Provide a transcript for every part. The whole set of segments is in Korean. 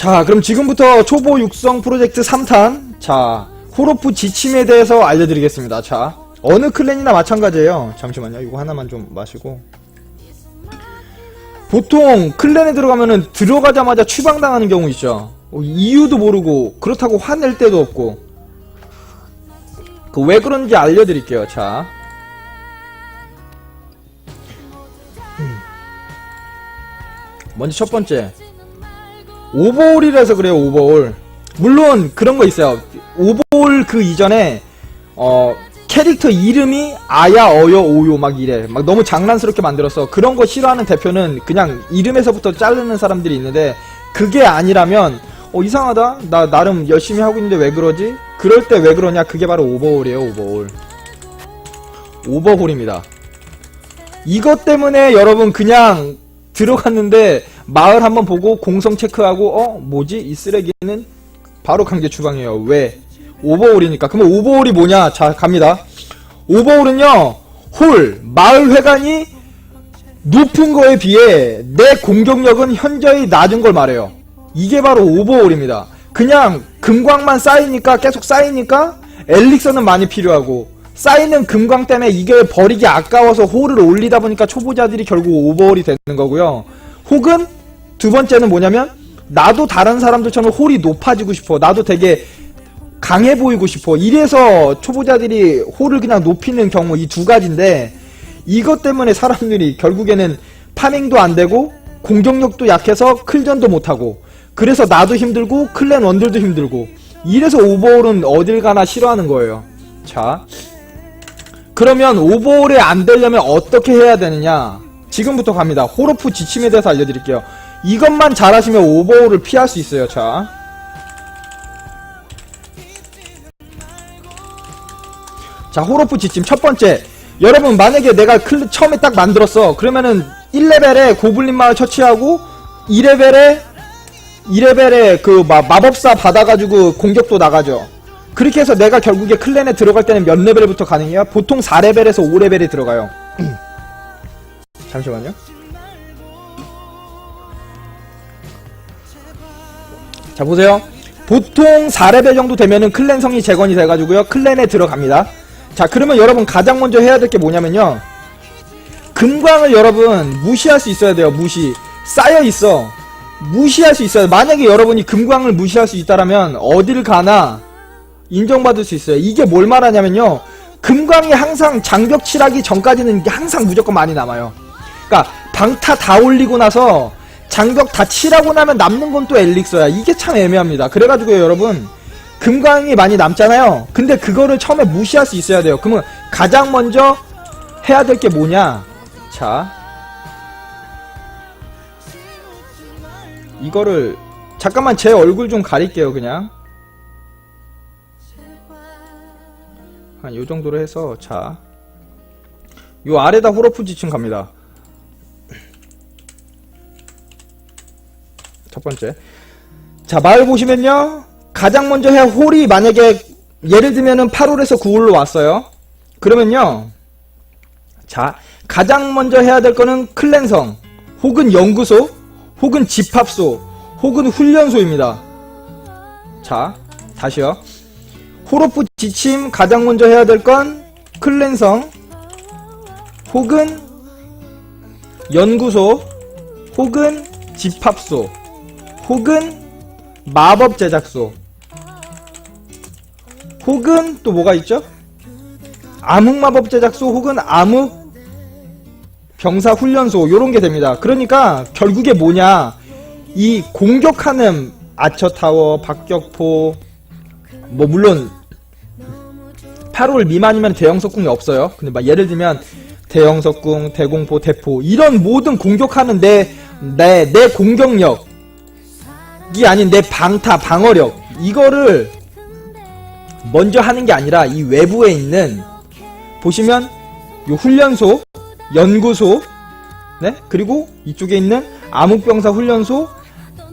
자, 그럼 지금부터 초보 육성 프로젝트 3탄. 자, 호로프 지침에 대해서 알려드리겠습니다. 자, 어느 클랜이나 마찬가지예요. 잠시만요. 이거 하나만 좀 마시고. 보통 클랜에 들어가면은 들어가자마자 추방당하는 경우 있죠. 어, 이유도 모르고 그렇다고 화낼 때도 없고. 그 왜 그런지 알려드릴게요. 자. 음. 먼저 첫 번째. 오버홀이라서 그래요, 오버홀. 물론 그런 거 있어요. 오버홀 그 이전에 어 캐릭터 이름이 아야 어여 오요 막 이래. 막 너무 장난스럽게 만들었어. 그런 거 싫어하는 대표는 그냥 이름에서부터 자르는 사람들이 있는데 그게 아니라면 어 이상하다. 나 나름 열심히 하고 있는데 왜 그러지? 그럴 때 왜 그러냐? 그게 바로 오버홀이에요, 오버홀. 오버홀입니다. 이것 때문에 여러분 그냥 들어갔는데 마을 한번 보고 공성 체크하고 어 뭐지? 이 쓰레기는 바로 강제 추방해요. 왜? 오버홀이니까. 그러면 오버홀이 뭐냐? 자 갑니다. 오버홀은요 홀 마을 회관이 높은 거에 비해 내 공격력은 현저히 낮은 걸 말해요. 이게 바로 오버홀입니다. 그냥 금광만 쌓이니까 계속 쌓이니까 엘릭서는 많이 필요하고 쌓이는 금광 때문에 이게 버리기 아까워서 홀을 올리다 보니까 초보자들이 결국 오버홀이 되는 거고요. 혹은 두 번째는 뭐냐면 나도 다른 사람들처럼 홀이 높아지고 싶어. 나도 되게 강해 보이고 싶어. 이래서 초보자들이 홀을 그냥 높이는 경우 이 두 가지인데 이것 때문에 사람들이 결국에는 파밍도 안 되고 공격력도 약해서 클전도 못 하고 그래서 나도 힘들고 클랜 원들도 힘들고 이래서 오버홀은 어딜 가나 싫어하는 거예요. 자, 그러면 오버홀이 안 되려면 어떻게 해야 되느냐? 지금부터 갑니다. 호로프 지침에 대해서 알려드릴게요. 이것만 잘하시면 오버홀을 피할 수 있어요. 자. 자, 호로프 지침 첫 번째. 여러분, 만약에 내가 클, 처음에 딱 만들었어. 그러면은 1레벨에 고블린 마을 처치하고 2레벨에 2레벨에 그 마, 마법사 받아가지고 공격도 나가죠. 그렇게 해서 내가 결국에 클랜에 들어갈 때는 몇 레벨부터 가능해요? 보통 4레벨에서 5레벨이 들어가요. 잠시만요. 자, 보세요. 보통 4레벨 정도 되면은 클랜 성이 재건이 돼가지고요. 클랜에 들어갑니다. 자, 그러면 여러분 가장 먼저 해야 될 게 뭐냐면요. 금광을 여러분 무시할 수 있어야 돼요. 무시. 쌓여 있어. 무시할 수 있어요. 만약에 여러분이 금광을 무시할 수 있다라면 어딜 가나 인정받을 수 있어요. 이게 뭘 말하냐면요. 금광이 항상 장벽 칠하기 전까지는 항상 무조건 많이 남아요. 그러니까 방타 다 올리고 나서 장벽 다 칠하고 나면 남는 건 또 엘릭서야. 이게 참 애매합니다. 그래가지고 여러분 금광이 많이 남잖아요. 근데 그거를 처음에 무시할 수 있어야 돼요. 그러면 가장 먼저 해야 될 게 뭐냐? 자, 이거를 잠깐만 제 얼굴 좀 가릴게요. 그냥. 한 요 정도로 해서 자. 요 아래다 호러프 지층 갑니다. 첫 번째. 자, 마을 보시면요. 가장 먼저 해야 홀이 만약에 예를 들면은 8홀에서 9홀로 왔어요. 그러면요. 자, 가장 먼저 해야 될 거는 클랜성, 혹은 연구소, 혹은 집합소, 혹은 훈련소입니다. 자, 다시요. 호로프 지침 가장 먼저 해야 될 건 클랜성, 혹은 연구소, 혹은 집합소, 혹은 마법 제작소, 혹은 또 뭐가 있죠? 암흑 마법 제작소 혹은 암흑 병사 훈련소 요런 게 됩니다. 그러니까 결국에 뭐냐 이 공격하는 아처타워, 박격포 뭐 물론 8홀 미만이면 대형 석궁이 없어요. 근데 막 예를 들면 대형 석궁, 대공포, 대포 이런 모든 공격하는 내 내 내 공격력이 아닌 내 방타, 방어력 이거를 먼저 하는 게 아니라 이 외부에 있는 보시면 요 훈련소, 연구소, 네 그리고 이쪽에 있는 암흑병사 훈련소,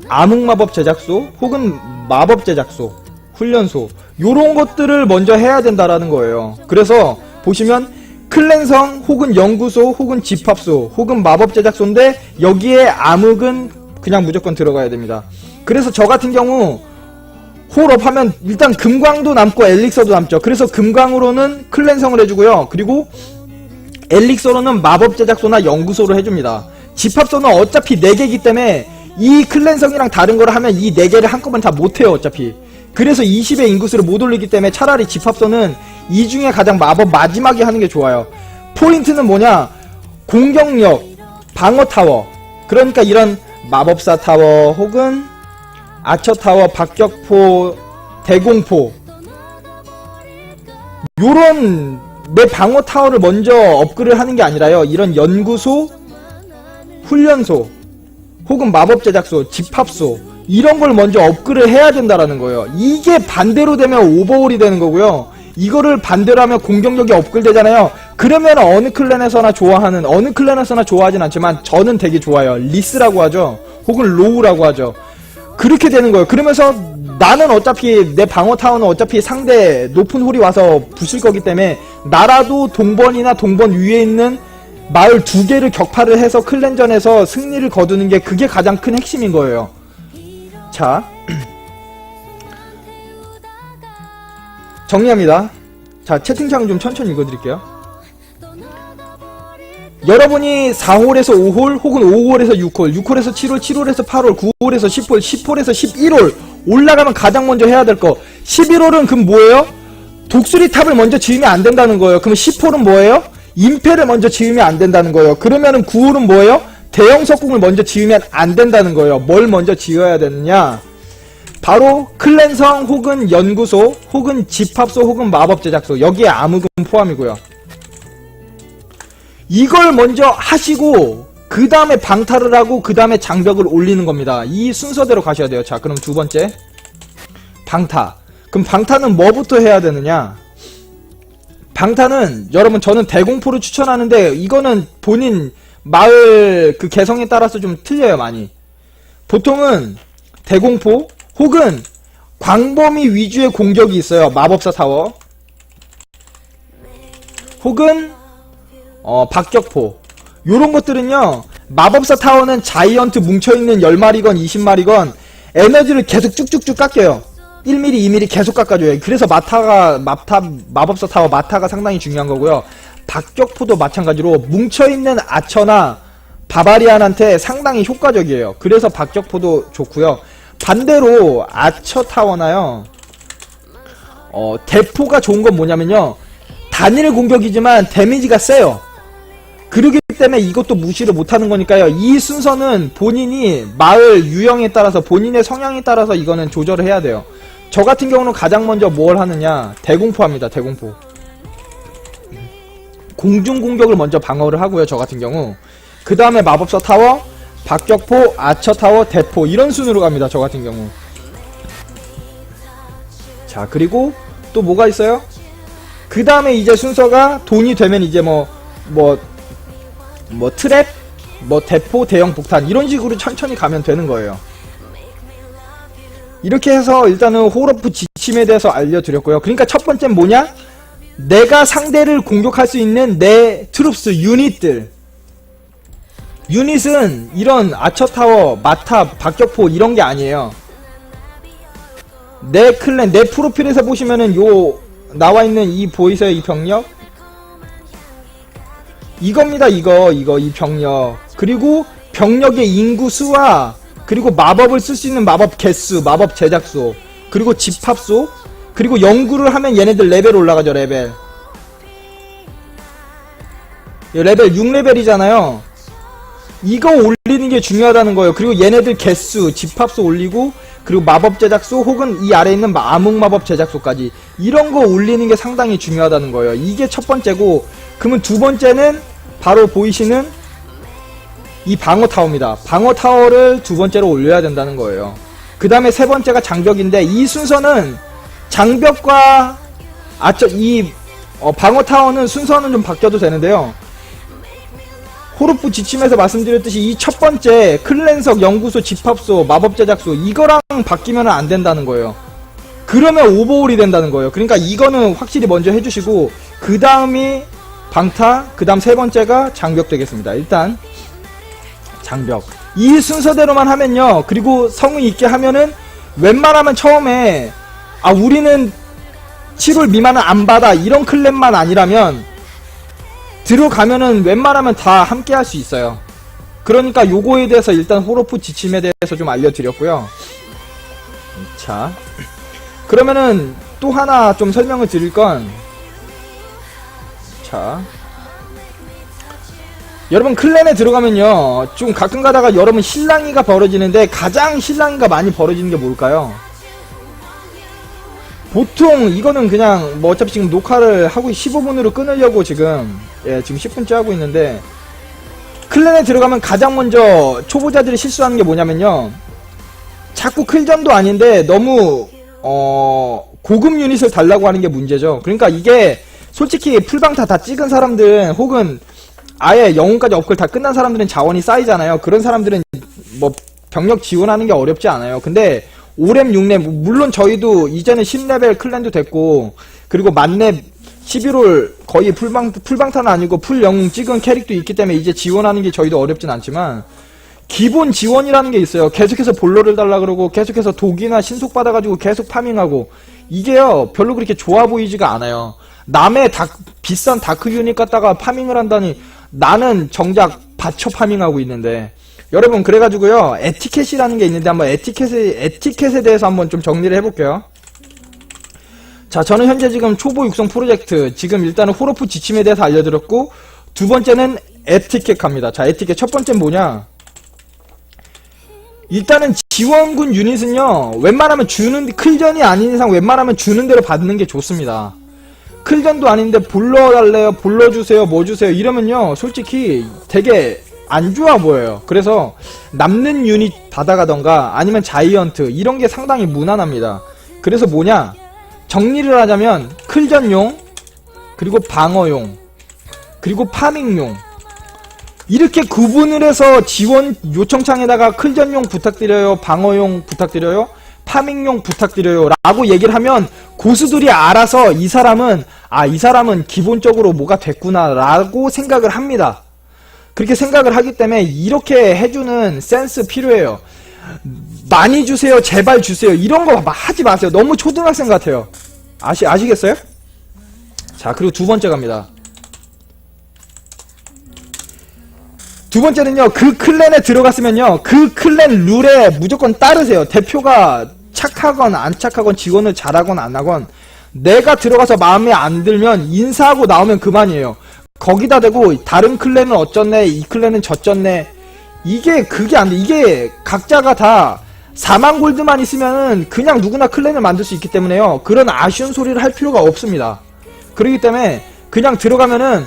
암흑마법 제작소 혹은 마법 제작소, 훈련소 요런 것들을 먼저 해야 된다라는 거예요. 그래서 보시면 클랜성 혹은 연구소 혹은 집합소 혹은 마법 제작소인데 여기에 암흑은 그냥 무조건 들어가야 됩니다. 그래서 저 같은 경우 홀업 하면 일단 금광도 남고 엘릭서도 남죠. 그래서 금광으로는 클렌성을 해주고요. 그리고 엘릭서로는 마법 제작소나 연구소를 해줍니다. 집합소는 어차피 4개이기 때문에 이 클렌성이랑 다른 걸 하면 이 4개를 한꺼번에 다 못해요 어차피. 그래서 20의 인구수를 못 올리기 때문에 차라리 집합소는 이 중에 가장 마법 마지막에 하는 게 좋아요. 포인트는 뭐냐? 공격력, 방어 타워. 그러니까 이런 마법사 타워 혹은 아처 타워, 박격포, 대공포. 요런 내 방어 타워를 먼저 업그레이드 하는 게 아니라요. 이런 연구소, 훈련소, 혹은 마법 제작소, 집합소 이런 걸 먼저 업그레이드 해야 된다라는 거예요. 이게 반대로 되면 오버홀이 되는 거고요. 이거를 반대로 하면 공격력이 업그레이드 되잖아요. 그러면 어느 클랜에서나 좋아하는 어느 클랜에서나 좋아하진 않지만 저는 되게 좋아요. 리스라고 하죠. 혹은 로우라고 하죠. 그렇게 되는 거예요. 그러면서 나는 어차피 내 방어 타워는 어차피 상대 높은 홀이 와서 부실 거기 때문에 나라도 동번이나 동번 위에 있는 마을 두 개를 격파를 해서 클랜전에서 승리를 거두는 게 그게 가장 큰 핵심인 거예요. 자. 정리합니다. 자, 채팅창 좀 천천히 읽어드릴게요. 여러분이 4홀에서 5홀 혹은 5홀에서 6홀, 6홀에서 7홀, 7홀에서 8홀, 9홀에서 10홀, 10홀에서 11홀 올라가면 가장 먼저 해야 될 거. 11홀은 그럼 뭐예요? 독수리 탑을 먼저 지으면 안 된다는 거예요. 그럼 10홀은 뭐예요? 임페를 먼저 지으면 안 된다는 거예요. 그러면은 9홀은 뭐예요? 대형 석궁을 먼저 지으면 안 된다는 거예요. 뭘 먼저 지어야 되느냐? 바로 클랜성 혹은 연구소 혹은 집합소 혹은 마법 제작소 여기에 암흑은 포함이고요. 이걸 먼저 하시고 그 다음에 방탈을 하고 그 다음에 장벽을 올리는 겁니다. 이 순서대로 가셔야 돼요. 자, 그럼 두 번째 방타. 그럼 방타는 뭐부터 해야 되느냐? 방타는 여러분 저는 대공포를 추천하는데 이거는 본인 마을 그 개성에 따라서 좀 틀려요 많이. 보통은 대공포 혹은 광범위 위주의 공격이 있어요. 마법사 타워. 혹은 어, 박격포. 요런 것들은요. 마법사 타워는 자이언트 뭉쳐있는 10마리건 20마리건 에너지를 계속 쭉쭉쭉 깎여요. 1mm, 2mm 계속 깎아줘요. 그래서 마타가, 마타, 마법사 타워 마타가 상당히 중요한 거고요. 박격포도 마찬가지로 뭉쳐있는 아처나 바바리안한테 상당히 효과적이에요. 그래서 박격포도 좋고요. 반대로 아처 타워나요. 어, 대포가 좋은 건 뭐냐면요. 단일 공격이지만 데미지가 세요. 그러기 때문에 이것도 무시를 못하는 거니까요. 이 순서는 본인이 마을 유형에 따라서 본인의 성향에 따라서 이거는 조절을 해야 돼요. 저 같은 경우는 가장 먼저 뭘 하느냐 대공포 합니다. 대공포. 공중 공격을 먼저 방어를 하고요. 저 같은 경우. 그 다음에 마법사 타워, 박격포, 아처 타워, 대포 이런 순으로 갑니다. 저 같은 경우. 자 그리고 또 뭐가 있어요? 그 다음에 이제 순서가 돈이 되면 이제 뭐 뭐, 뭐 트랩, 뭐 대포, 대형 폭탄 이런 식으로 천천히 가면 되는 거예요. 이렇게 해서 일단은 호러프 지침에 대해서 알려드렸고요. 그러니까 첫 번째는 뭐냐? 내가 상대를 공격할 수 있는 내 트룹스 유닛들. 유닛은 이런 아처타워, 마탑, 박격포 이런 게 아니에요. 내 클랜, 내 프로필에서 보시면은 요 나와 있는 이 보이세요? 이 병력? 이겁니다. 이거 이거 이 병력. 그리고 병력의 인구 수와 그리고 마법을 쓸 수 있는 마법 개수, 마법 제작소, 그리고 집합소, 그리고 연구를 하면 얘네들 레벨 올라가죠. 레벨. 얘 레벨 6레벨이잖아요. 이거 올리는 게 중요하다는 거예요. 그리고 얘네들 개수, 집합소 올리고 그리고 마법 제작소 혹은 이 아래에 있는 암흑 마법 제작소까지 이런 거 올리는 게 상당히 중요하다는 거예요. 이게 첫 번째고 그러면 두 번째는 바로 보이시는 이 방어 타워입니다. 방어 타워를 두 번째로 올려야 된다는 거예요. 그 다음에 세 번째가 장벽인데 이 순서는 장벽과 아저 이 어, 방어 타워는 순서는 좀 바뀌어도 되는데요. 호르프 지침에서 말씀드렸듯이 이 첫 번째 클랜석 연구소 집합소 마법 제작소 이거랑 바뀌면 안 된다는 거예요. 그러면 오버홀이 된다는 거예요. 그러니까 이거는 확실히 먼저 해주시고 그 다음이 방타 그 다음 세 번째가 장벽 되겠습니다. 일단 장벽 이 순서대로만 하면요. 그리고 성의 있게 하면은 웬만하면 처음에 아 우리는 7월 미만은 안 받아 이런 클랜만 아니라면 들어가면은 웬만하면 다 함께 할 수 있어요. 그러니까 요거에 대해서 일단 호로프 지침에 대해서 좀 알려드렸고요. 자, 그러면은 또 하나 좀 설명을 드릴 건, 자, 여러분 클랜에 들어가면요, 좀 가끔 가다가 여러분 실랑이가 벌어지는데 가장 실랑이가 많이 벌어지는 게 뭘까요? 보통 이거는 그냥 뭐 어차피 지금 녹화를 하고 15분으로 끊으려고 지금 예 지금 10분째 하고 있는데 클랜에 들어가면 가장 먼저 초보자들이 실수하는 게 뭐냐면요. 자꾸 클전도 아닌데 너무 어 고급 유닛을 달라고 하는 게 문제죠. 그러니까 이게 솔직히 풀방타 다 찍은 사람들 혹은 아예 영웅까지 업글 다 끝난 사람들은 자원이 쌓이잖아요. 그런 사람들은 뭐 병력 지원하는 게 어렵지 않아요. 근데 5렙 6렙 물론 저희도 이제는 10레벨 클랜도 됐고 그리고 만렙 11월 거의 풀방 풀방탄은 아니고 풀 영웅 찍은 캐릭도 있기 때문에 이제 지원하는 게 저희도 어렵진 않지만 기본 지원이라는 게 있어요. 계속해서 볼로를 달라 그러고 계속해서 독이나 신속 받아가지고 계속 파밍하고 이게요 별로 그렇게 좋아 보이지가 않아요. 남의 다 비싼 다크 유닛 갖다가 파밍을 한다니 나는 정작 받쳐 파밍하고 있는데 여러분 그래가지고요 에티켓이라는 게 있는데 한번 에티켓에 에티켓에 대해서 한번 좀 정리를 해볼게요. 자, 저는 현재 지금 초보 육성 프로젝트, 지금 일단은 호로프 지침에 대해서 알려드렸고, 두 번째는 에티켓 갑니다. 자, 에티켓 첫 번째는 뭐냐? 일단은 지원군 유닛은요, 웬만하면 주는, 클전이 아닌 이상 웬만하면 주는 대로 받는 게 좋습니다. 클전도 아닌데 불러달래요, 불러주세요, 뭐 주세요, 이러면요, 솔직히 되게 안 좋아 보여요. 그래서 남는 유닛 받아가던가 아니면 자이언트, 이런 게 상당히 무난합니다. 그래서 뭐냐? 정리를 하자면 클전용 그리고 방어용 그리고 파밍용 이렇게 구분을 해서 지원 요청창에다가 클전용 부탁드려요 방어용 부탁드려요 파밍용 부탁드려요 라고 얘기를 하면 고수들이 알아서 이 사람은 아 이 사람은 기본적으로 뭐가 됐구나 라고 생각을 합니다 그렇게 생각을 하기 때문에 이렇게 해주는 센스 필요해요. 많이 주세요 제발 주세요. 이런 거 하지 마세요. 너무 초등학생 같아요. 아시 아시겠어요? 자 그리고 두 번째 갑니다. 두 번째는요 그 클랜에 들어갔으면요 그 클랜 룰에 무조건 따르세요. 대표가 착하건 안 착하건 지원을 잘하건 안 하건 내가 들어가서 마음에 안 들면 인사하고 나오면 그만이에요 거기다 대고 다른 클랜은 어쩌네 이 클랜은 저쩌네 이게 그게 안돼 이게 각자가 다 4만 골드만 있으면은 그냥 누구나 클랜을 만들 수 있기 때문에요. 그런 아쉬운 소리를 할 필요가 없습니다. 그렇기 때문에 그냥 들어가면은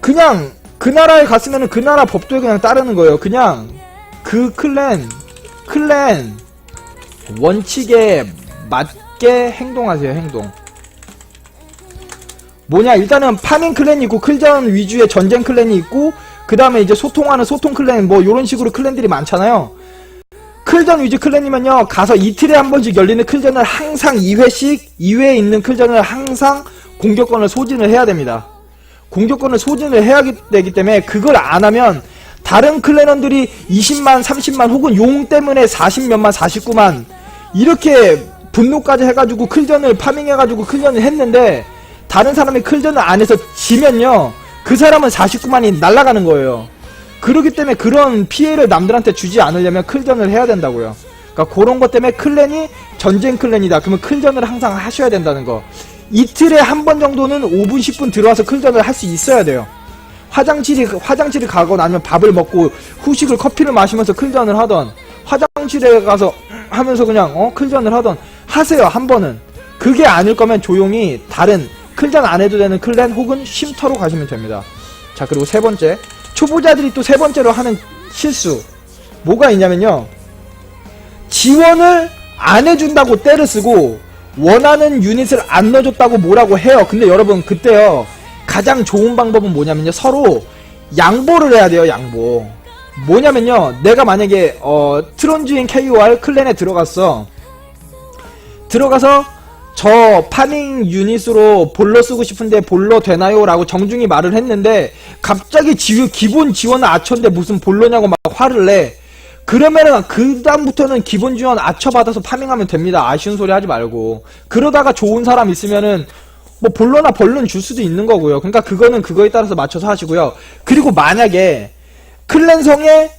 그냥 그 나라에 갔으면은 그 나라 법도에 그냥 따르는 거예요. 그냥 그 클랜 클랜 원칙에 맞게 행동하세요. 행동. 뭐냐 일단은 파밍 클랜이 있고 클전 위주의 전쟁 클랜이 있고 그 다음에 이제 소통하는 소통 클랜 뭐 이런 식으로 클랜들이 많잖아요. 클전 위주 클랜이면요 가서 이틀에 한 번씩 열리는 클전을 항상 2회씩 2회에 있는 클전을 항상 공격권을 소진을 해야 됩니다 공격권을 소진을 해야 되기 때문에 그걸 안 하면 다른 클랜원들이 20만 30만 혹은 용 때문에 40몇만 49만 이렇게 분노까지 해가지고 클전을 파밍해가지고 클전을 했는데 다른 사람이 클전을 안 해서 지면요 그 사람은 49만이 날아가는 거예요 그러기 때문에 그런 피해를 남들한테 주지 않으려면 클전을 해야 된다고요. 그러니까 그런 것 때문에 클랜이 전쟁 클랜이다. 그러면 클전을 항상 하셔야 된다는 거. 이틀에 한 번 정도는 5분 10분 들어와서 클전을 할 수 있어야 돼요. 화장실이 화장실을 가거나 아니면 밥을 먹고 후식을 커피를 마시면서 클전을 하던 화장실에 가서 하면서 그냥 어 클전을 하던 하세요 한 번은 그게 아닐 거면 조용히 다른 클전 안 해도 되는 클랜 혹은 쉼터로 가시면 됩니다. 자 그리고 세 번째. 초보자들이 또 세 번째로 하는 실수. 뭐가 있냐면요. 지원을 안 해준다고 때를 쓰고 원하는 유닛을 안 넣어줬다고 뭐라고 해요. 근데 여러분 그때요. 가장 좋은 방법은 뭐냐면요. 서로 양보를 해야 돼요 양보. 뭐냐면요. 내가 만약에 어 트론주인 KOR 클랜에 들어갔어. 들어가서 저 파밍 유닛으로 볼러 쓰고 싶은데 볼러 되나요? 라고 정중히 말을 했는데 갑자기 지, 기본 지원은 아처인데 무슨 볼러냐고 막 화를 내. 그러면은 그 다음부터는 기본 지원 아처 받아서 파밍하면 됩니다. 아쉬운 소리 하지 말고. 그러다가 좋은 사람 있으면은 뭐 볼러나 벌룬 줄 수도 있는 거고요. 그러니까 그거는 그거에 따라서 맞춰서 하시고요. 그리고 만약에 클랜성에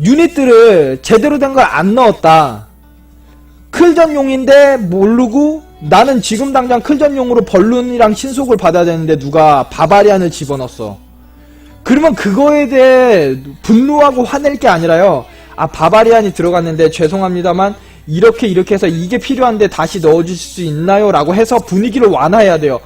유닛들을 제대로 된 걸 안 넣었다 클전용인데 모르고 나는 지금 당장 클전용으로 벌룬이랑 신속을 받아야 되는데 누가 바바리안을 집어넣었어. 그러면 그거에 대해 분노하고 화낼 게 아니라요. 아 바바리안이 들어갔는데 죄송합니다만 이렇게 이렇게 해서 이게 필요한데 다시 넣어주실 수 있나요? 라고 해서 분위기를 완화해야 돼요.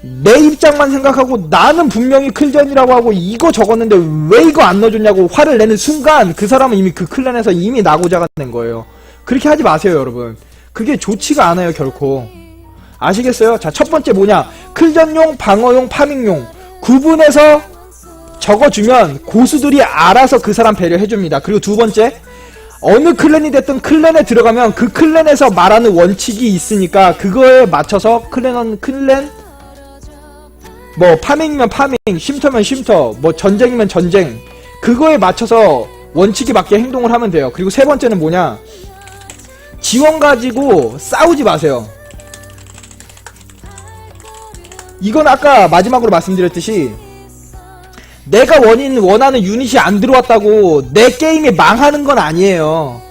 내 입장만 생각하고 나는 분명히 클전이라고 하고 이거 적었는데 왜 이거 안 넣어줬냐고 화를 내는 순간 그 사람은 이미 그 클랜에서 이미 나고자가 된 거예요. 그렇게 하지 마세요, 여러분. 그게 좋지가 않아요, 결코. 아시겠어요? 자, 첫 번째 뭐냐? 클전용, 방어용, 파밍용. 구분해서 적어주면 고수들이 알아서 그 사람 배려해줍니다. 그리고 두 번째, 어느 클랜이 됐든 클랜에 들어가면 그 클랜에서 말하는 원칙이 있으니까 그거에 맞춰서 클랜은 클랜, 뭐 파밍이면 파밍, 쉼터면 쉼터, 뭐 전쟁이면 전쟁. 그거에 맞춰서 원칙에 맞게 행동을 하면 돼요. 그리고 세 번째는 뭐냐? 지원 가지고 싸우지 마세요. 이건 아까 마지막으로 말씀드렸듯이 내가 원인 원하는 유닛이 안 들어왔다고 내 게임이 망하는 건 아니에요.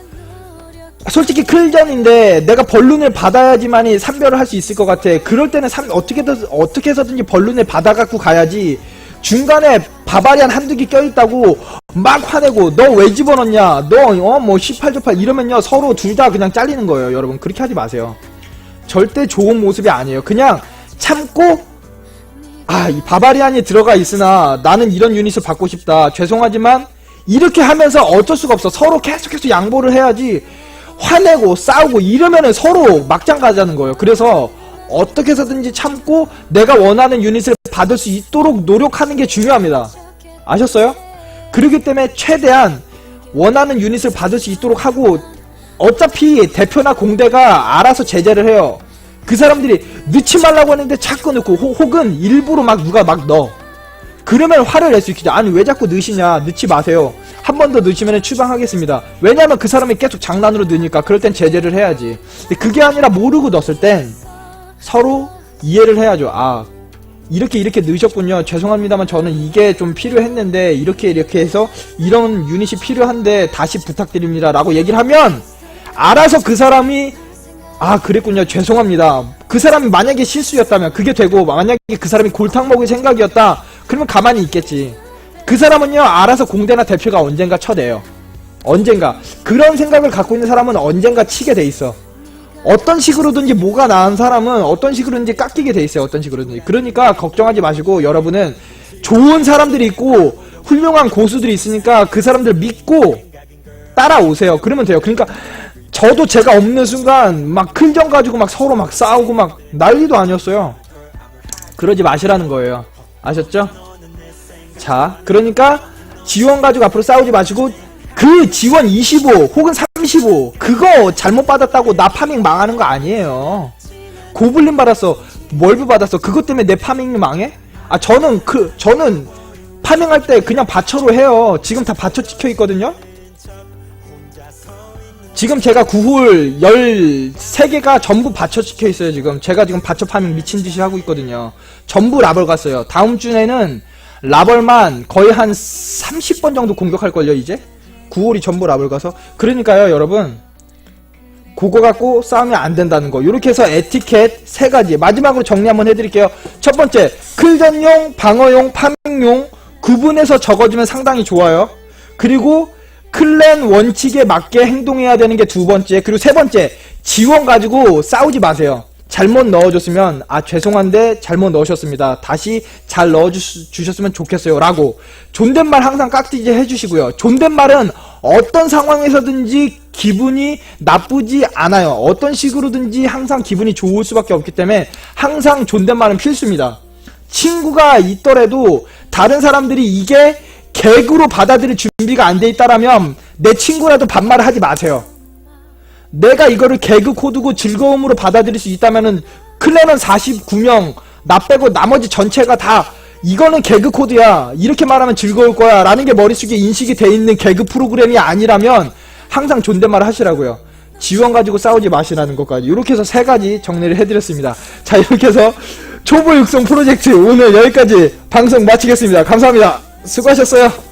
솔직히 클전인데 내가 벌룬을 받아야지만이 삼별을 할 수 있을 것 같아. 그럴 때는 삼, 어떻게든 어떻게 해서든지 벌룬을 받아갖고 가야지. 중간에 바바리안 한두 개 껴있다고 막 화내고 너 왜 집어넣냐? 너어뭐 18접할 이러면요. 서로 둘 다 그냥 잘리는 거예요 여러분. 그렇게 하지 마세요. 절대 좋은 모습이 아니에요. 그냥 참고 아 이 바바리안이 들어가 있으나 나는 이런 유닛을 받고 싶다. 죄송하지만 이렇게 하면서 어쩔 수가 없어. 서로 계속해서 양보를 해야지. 화내고 싸우고 이러면은 서로 막장 가자는 거예요. 그래서 어떻게 해서든지 참고 내가 원하는 유닛을 받을 수 있도록 노력하는 게 중요합니다. 아셨어요? 그렇기 때문에 최대한 원하는 유닛을 받을 수 있도록 하고 어차피 대표나 공대가 알아서 제재를 해요. 그 사람들이 넣지 말라고 하는데 자꾸 넣고 호- 혹은 일부러 막 누가 막 넣어. 그러면 화를 낼 수 있겠죠. 아니 왜 자꾸 넣으시냐. 넣지 마세요. 한 번 더 넣으시면 추방하겠습니다. 왜냐면 그 사람이 계속 장난으로 넣으니까 그럴 땐 제재를 해야지. 근데 그게 아니라 모르고 넣었을 땐 서로 이해를 해야죠. 아, 이렇게 이렇게 넣으셨군요. 죄송합니다만 저는 이게 좀 필요했는데 이렇게 이렇게 해서 이런 유닛이 필요한데 다시 부탁드립니다. 라고 얘기를 하면 알아서 그 사람이 아 그랬군요. 죄송합니다. 그 사람이 만약에 실수였다면 그게 되고 만약에 그 사람이 골탕 먹을 생각이었다. 그러면 가만히 있겠지. 그 사람은요 알아서 공대나 대표가 언젠가 쳐내요. 언젠가 그런 생각을 갖고 있는 사람은 언젠가 치게 돼 있어. 어떤 식으로든지 뭐가 나은 사람은 어떤 식으로든지 깎이게 돼 있어요. 어떤 식으로든지. 그러니까 걱정하지 마시고 여러분은 좋은 사람들이 있고 훌륭한 고수들이 있으니까 그 사람들 믿고 따라오세요. 그러면 돼요. 그러니까 저도 제가 없는 순간 막 큰정 가지고 막 서로 막 싸우고 막 난리도 아니었어요. 그러지 마시라는 거예요. 아셨죠? 자, 그러니까 지원 가지고 앞으로 싸우지 마시고 그 지원 25 혹은 35 그거 잘못 받았다고 나 파밍 망하는 거 아니에요. 고블린 받았어. 멀브 받았어. 그것 때문에 내 파밍이 망해? 아 저는 그 저는 파밍할 때 그냥 바처로 해요. 지금 다 바처 찍혀 있거든요. 지금 제가 9홀 13개가 전부 바처 찍혀 있어요, 지금. 제가 지금 바처 파밍 미친 듯이 하고 있거든요. 전부 라벌 갔어요. 다음 주에는 라벌만 거의 한 30번 정도 공격할걸요, 이제? 9홀이 전부 라벌 가서. 그러니까요, 여러분. 그거 갖고 싸우면 안 된다는 거. 이렇게 해서 에티켓 세 가지. 마지막으로 정리 한번 해드릴게요. 첫 번째, 클전용, 방어용, 파밍용 구분해서 적어주면 상당히 좋아요. 그리고 클랜 원칙에 맞게 행동해야 되는 게 두 번째. 그리고 세 번째, 지원 가지고 싸우지 마세요. 잘못 넣어줬으면 아 죄송한데 잘못 넣으셨습니다. 다시 잘 넣어주셨으면 좋겠어요. 라고 존댓말 항상 깍지지 해주시고요. 존댓말은 어떤 상황에서든지 기분이 나쁘지 않아요. 어떤 식으로든지 항상 기분이 좋을 수밖에 없기 때문에 항상 존댓말은 필수입니다. 친구가 있더라도 다른 사람들이 이게 개그로 받아들일 준비가 안 돼 있다라면 내 친구라도 반말을 하지 마세요. 내가 이거를 개그 코드고 즐거움으로 받아들일 수 있다면은 클랜은 49명 나 빼고 나머지 전체가 다 이거는 개그 코드야. 이렇게 말하면 즐거울 거야. 라는 게 머릿속에 인식이 돼 있는 개그 프로그램이 아니라면 항상 존댓말 하시라고요. 지원 가지고 싸우지 마시라는 것까지. 이렇게 해서 세 가지 정리를 해드렸습니다. 자 이렇게 해서 초보 육성 프로젝트 오늘 여기까지 방송 마치겠습니다. 감사합니다. 수고하셨어요